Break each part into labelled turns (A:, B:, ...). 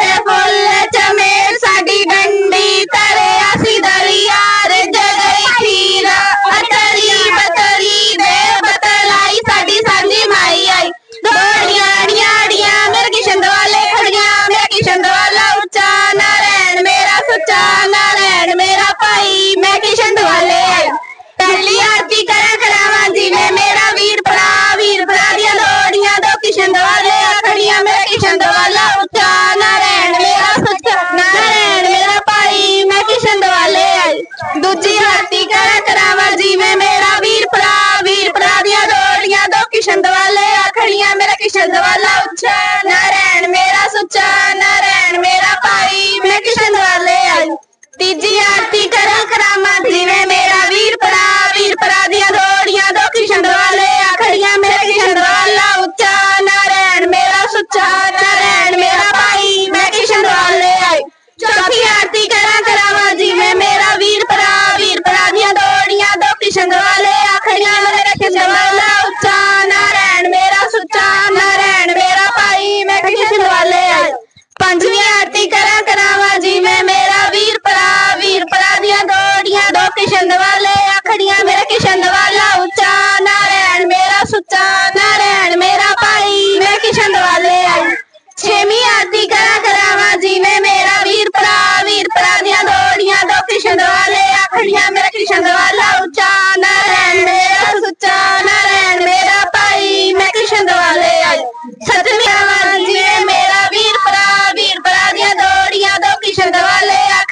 A: ਦੇ ਫੁੱਲ ਚਮੇਰ ਸਾਡੀ ਡੰਡੀ ਤਰੇ ਅਸੀਂ ਦਰਿਆਰ ਜਗਈ ਖੀਰਾ ਅਤਰੀ ਬਤਰੀ ਦੇ ਬਤਲਾਈ ਸਾਡੀ ਸਾਂਝੀ ਮਾਈ ਆਈ। ਦੋੜੀਆਂ ੜੀਆਂ ਮੇਰੇ ਕਿਸ਼ਨ ਦਵਾਲੇ ਖੜੀਆਂ, ਮੇਰਾ ਕਿਸ਼ਨ ਦਵਾਲਾ ਉੱਚਾ, ਨਾਰਾਇਣ ਮੇਰਾ ਸੁੱਚਾ, ਨਾਰਾਇਣ ਮੇਰਾ ਭਾਈ, ਮੈਂ ਕਿਸ਼ਨ ਦਵਾਲੇ ਆਈ। ਪਹਿਲੀ ਆਰਤੀ ਕਰਾਂ ਕਰਾਵਾਂ, ਜਿਵੇਂ ਦੋ ਕਿਸ਼ਨ ਦਵਾਲੇ ਆਖੜੀਆਂ ਮੇਰੇ ਕਿਸ਼ਨ ਦਵਾਲਾ।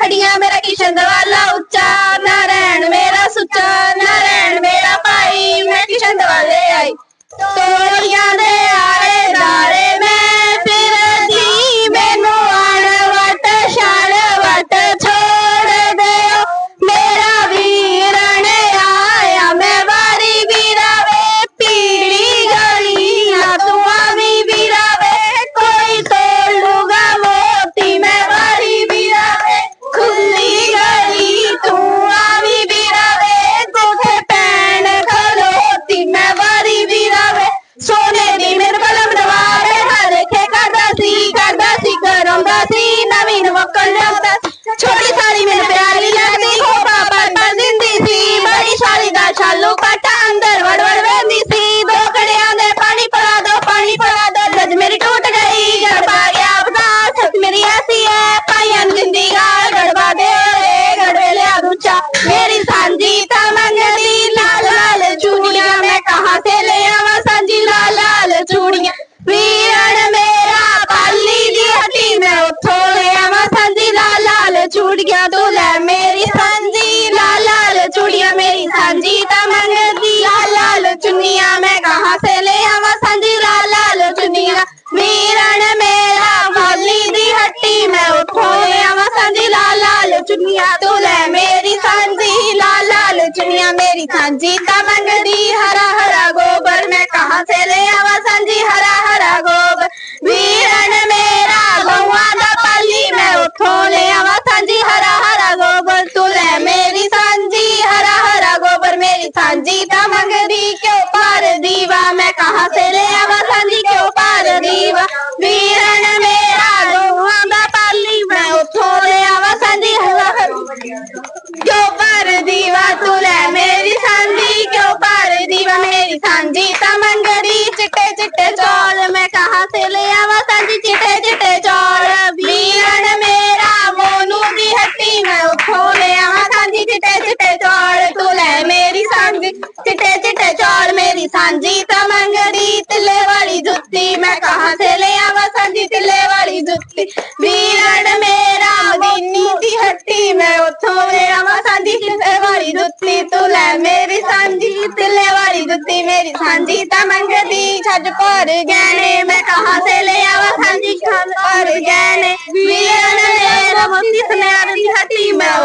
A: ਖੜੀਆਂ ਮੇਰਾ ਕਿਸ਼ਨ ਦਾ ਵਾਲਾ ਉੱਚਾ ਮੈਂ ਦੁਨੀਆ ਤੂੰ ਲੈ, ਮੇਰੀ ਸਾਂਝੀ ਲਾਲ ਲਾਲ ਚੁਨੀਆਂ ਮੇਰੀ ਸਾਂਝੀ ਤਾਂ ਮੰਗਦੀ ਹਰਾ ਹਰਾ ਗੋਬਰ। ਮੈਂ ਕਹਾਂ ਸੇ ਲੈ ਆਵਾ ਸਾਂਝੀ ਹਰਾ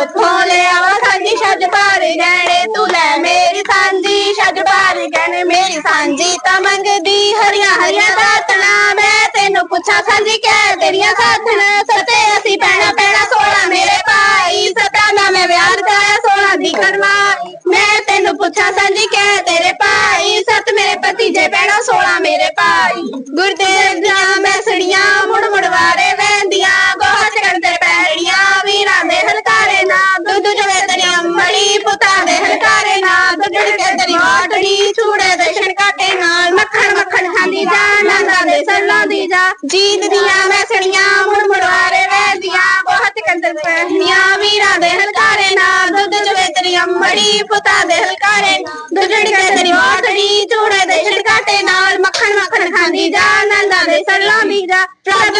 A: ਉੱਥੋਂ ਲਿਆਵਾ ਸਾਂਝੀ, ਛੱਜ ਭਾਰ ਗਹਿਣੇ ਤੂੰ ਲੈ ਮੇਰੀ ਸਾਂਝੀ, ਛੱਜ ਭਾਰ ਗਹਿਣੇ ਮੇਰੀ ਸਾਂਝੀ। ਤਾਂ ਮੰਗਦੀ ਹਰੀਆਂ ਹਰੀਆਂ ਬਾਤਣਾ ਮੈਂ ਤੈਨੂੰ ਪੁੱਛਾਂ ਸਾਂਝੀ ਕਹਿ ਤੇਰੀਆਂ ਸਾਥਣ। ਸਤੇ ਅਸੀਂ ਪੈਣਾ ਪੈਣਾ ਸੋਹਣਾ ਮੇਰੇ ਭਾਈ। ਸਤਾ ਨਾ ਮੈਂ ਵਿਆਹ ਕਰਾਇਆ ਸੋਹਣਾ ਦੀ ਕਰਵਾਈ ਮੈਂ ਤੈਨੂੰ ਪੁੱਛਾਂ ਸਾਂਝੀ ਕਹਿ ਤੇਰੇ ਭਾਈ। ਸਤ ਮੇਰੇ ਭਤੀਜੇ, ਪੈਣਾ ਸੋਹਣਾ ਮੇਰੇ ਭਾਈ। ਗੁਰਦੇਵ ਦੀਆਂ ਮੈਸੜੀਆਂ ਮੁੜ ਮੁੜ ਜਾ ਜੀਤ ਦੀਆਂ ਮੈਸੜੀਆਂ ਮੁੜ ਮੁੜਵਾਰੇ ਵਹਿੰਦੀਆਂ, ਬਹੁਤ ਕੰਦਰ ਪਹਿਨੀਆਂ ਵੀਰਾਂ ਦੇ ਹਲਕਾਰੇ ਨਾਲ ਦੁੱਧ ਚਵੇ ਤੇਰੀ ਅੰਮੜੀ ਪੁੱਤਾਂ ਦੇ ਹਲਕਾਰੇ ਦੁੱਧੜ ਕੇ ਤੇਰੀ ਵਾਟੜੀ ਚੂੜੇ ਦੇ ਛਿੜਕਾਟੇ ਨਾਲ ਮੱਖਣ ਮੱਖਣ ਖਾਂਦੀ ਜਾ ਨੰਦਾ ਦੇ ਸਰਲਾਂ ਵੀ ਜਾ ਰੱਬ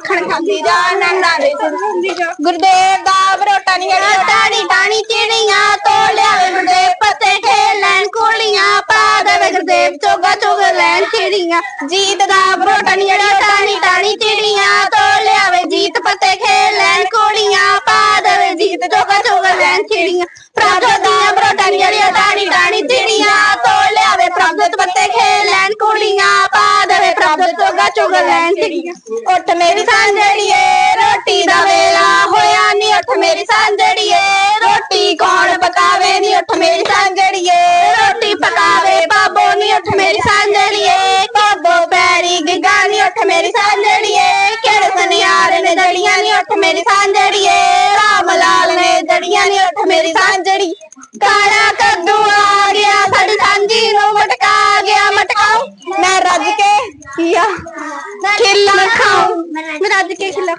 A: ਮੱਖਣ ਖਾਂਦੀ ਜਾ ਨੰਦਾਂ ਦੇ ਸਰਲਾਂ ਜਾ। ਗੁਰਦੇਵ ਦਾ ਬਰੋਟਾ ਨਹੀਂ ਗੜਿਆ ਟਾਣੀ ਟਾਣੀ ਚਿੜੀਆਂ ਤੋੜ ਲਿਆਵੇ ਗੁਰਦੇਵ ਪੱਤੇ ਖੇਲਣ ਕੁੜੀਆਂ ਪਾ ਦੇਵੇ। ਗੁਰਦੇਵ ਚੋਗਾ ਚੋਗ ਲੈਣ ਚਿੜੀਆਂ। ਜੀਤ ਦਾ ਬਰੋਟਾ ਨਹੀਂ ਗੜਿਆ ਟਾਣੀ ਟਾਣੀ ਚਿੜੀਆਂ ਪ੍ਰਭਤ ਲੈਣ ਚਿੜੀਆਂ ਉੱਠ ਮੇਰੀ ਸਾਂਝੜੀਏ, ਰੋਟੀ ਦਾ ਵੇਲਾ ਹੋਇਆ ਨੀ। ਉੱਠ ਮੇਰੀ ਸਾਂਝੜੀਏ, ਰੋਟੀ ਕੌਣ ਪਕਾਵੇ ਨੀ। ਉੱਠ ਮੇਰੀ ਸਾਂਝੜੀਏ, ਰੋਟੀ ਪਕਾਵੇ ਬਾਬੋ ਨੀ। ਉੱਠ ਮੇਰੀ ਸਾਂਝੜੀਏ, ਬਾਬੋ ਪੈਰੀ ਗਿੱਗਾ ਨੀ। ਉੱਠ ਮੇਰੀ ਸਾਂਝੜੀਏ, ਕਿਹੜੇ ਸੁਨਿਆਰ ਨੇ ਜੜੀਆਂ ਨੀ। ਉੱਠ ਮੇਰੀ ਸਾਂਝੜੀਏ, ਰਾਮ ਲਾਲ ਨੇ ਜੜੀਆਂ ਨੀ। ਉੱਠ ਮੇਰੀ ਸਾਂਝੜੀ ਕਾਲਾ ਕੱਦੂ ਕੀਆ ਖਿੱਲਾ ਖਾਉ ਮੈਂ ਰੱਜ ਕੇ ਖਿੱਲਾ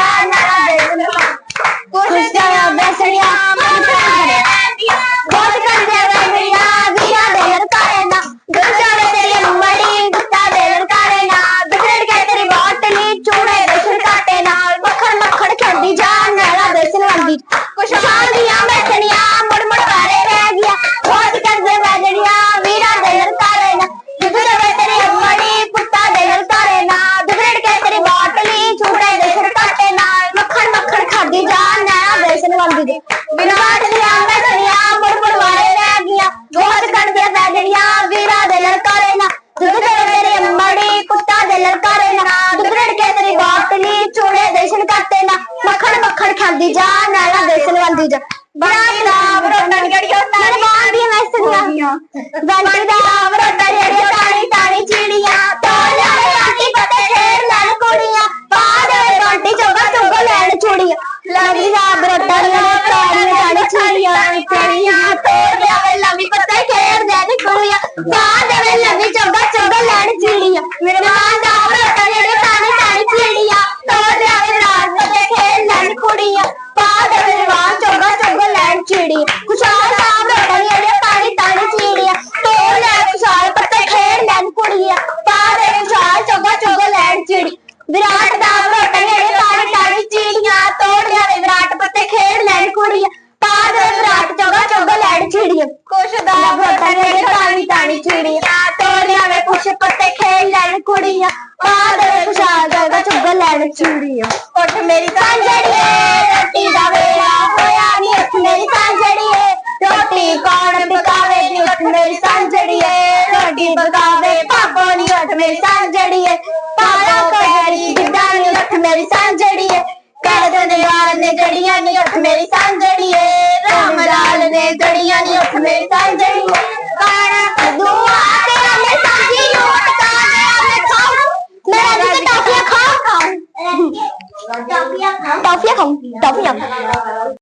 A: Rana. ਬਕਾਵੇ ਮੇਰੀ ਸਾਂਝੜੀਏ ਰੋਟੀ ਬਕਾਵੇ ਪਾਪੋ ਨੀ ਉੱਠ ਮੇਰੀ ਸਾਂਝੜੀਏ ਪਾਲਾ ਕੋਹੜੀ ਨੀ ਉੱਠ ਮੇਰੀ ਸਾਂਝੜੀ ਹੈ ਦੇ ਵਾਲ ਨੇ ਜੜੀਆਂ ਨੀ ਉੱਠ ਮੇਰੀ ਸਾਂਝੜੀ ਹੈ